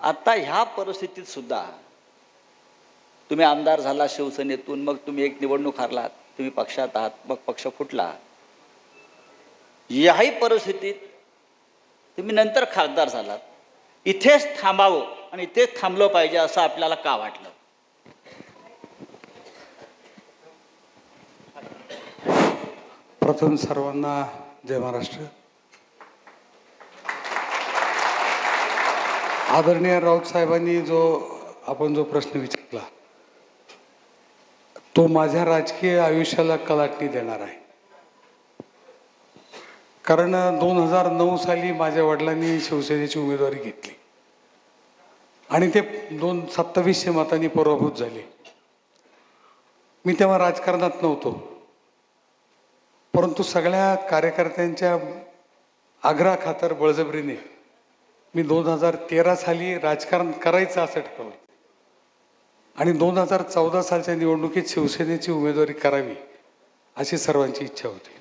आता ह्या परिस्थितीत सुद्धा तुम्ही आमदार झाला शिवसेनेतून मग तुम्ही एक निवडणूक हारलात तुम्ही पक्षात आहात मग पक्ष फुटला. याही परिस्थितीत तुम्ही नंतर खासदार झालात. इथेच थांबावं आणि इथेच थांबलं पाहिजे असं आपल्याला का वाटलं? प्रथम सर्वांना जय महाराष्ट्र. आदरणीय राऊत साहेबांनी जो आपण जो प्रश्न विचारला तो माझ्या राजकीय आयुष्याला कलाटणी देणार आहे. कारण दोन हजार नऊ साली माझ्या वडिलांनी शिवसेनेची उमेदवारी घेतली. आणि ते दोन सत्तावीसशे मतांनी पराभूत झाले. मी तेव्हा राजकारणात नव्हतो. परंतु सगळ्या कार्यकर्त्यांच्या आग्रहाखातर बळजबरीने मी दोन हजार तेरा साली राजकारण करायचं असं ठरवलं. आणि दोन हजार चौदा सालच्या निवडणुकीत शिवसेनेची उमेदवारी करावी अशी सर्वांची इच्छा होती.